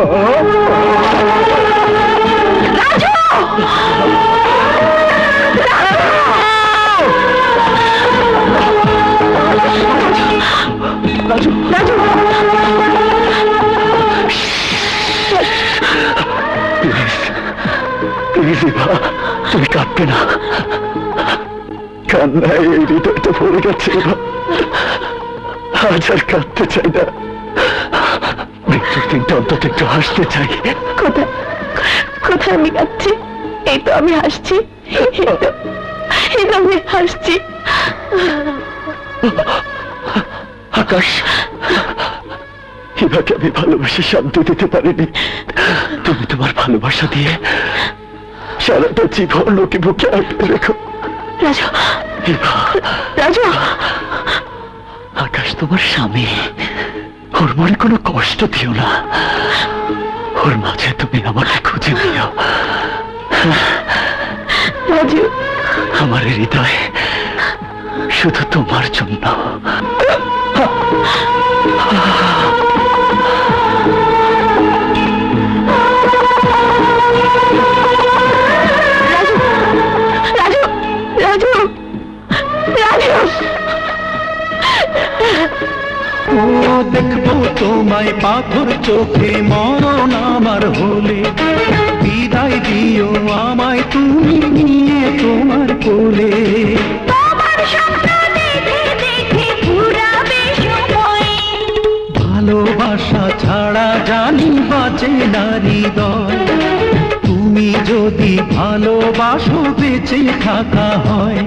Please তুমি কাঁদবে না। কান্নায় এই হৃদয়টা ভরে গেছে এবার। আজ আর কাঁদতে চাই না। দিনটা অন্তত একটু হাসতে চাই। কোথায়? কোথায় আমি যাচ্ছি? এই তো আমি হাসছি। এই তো আমি হাসছি। আকাশ আমি ভালোবেসে শান্তি দিতে পারিনি। তুমি তোমার ভালোবাসা দিয়ে সারাটা জীবন ওকে বুকে আঁকড়ে রেখো। রাজু রাজু আকাশ তোমার স্বামী। ওর মনে কোনো কষ্ট দিও না। ওর মাঝে তুমি আমাকে খুঁজে নিও। আমার হৃদয় শুধু তোমার জন্য। ও দেখব তোমায় পাথর চোখে মরণ আমার হলে। বিদায় দিও আমায় তুমি নিয়ে তোমার কোলে। ভালোবাসা ছাড়া জানি বাঁচে নারী দল তুমি যদি ভালোবাসো বেঁচে থাকা হয়।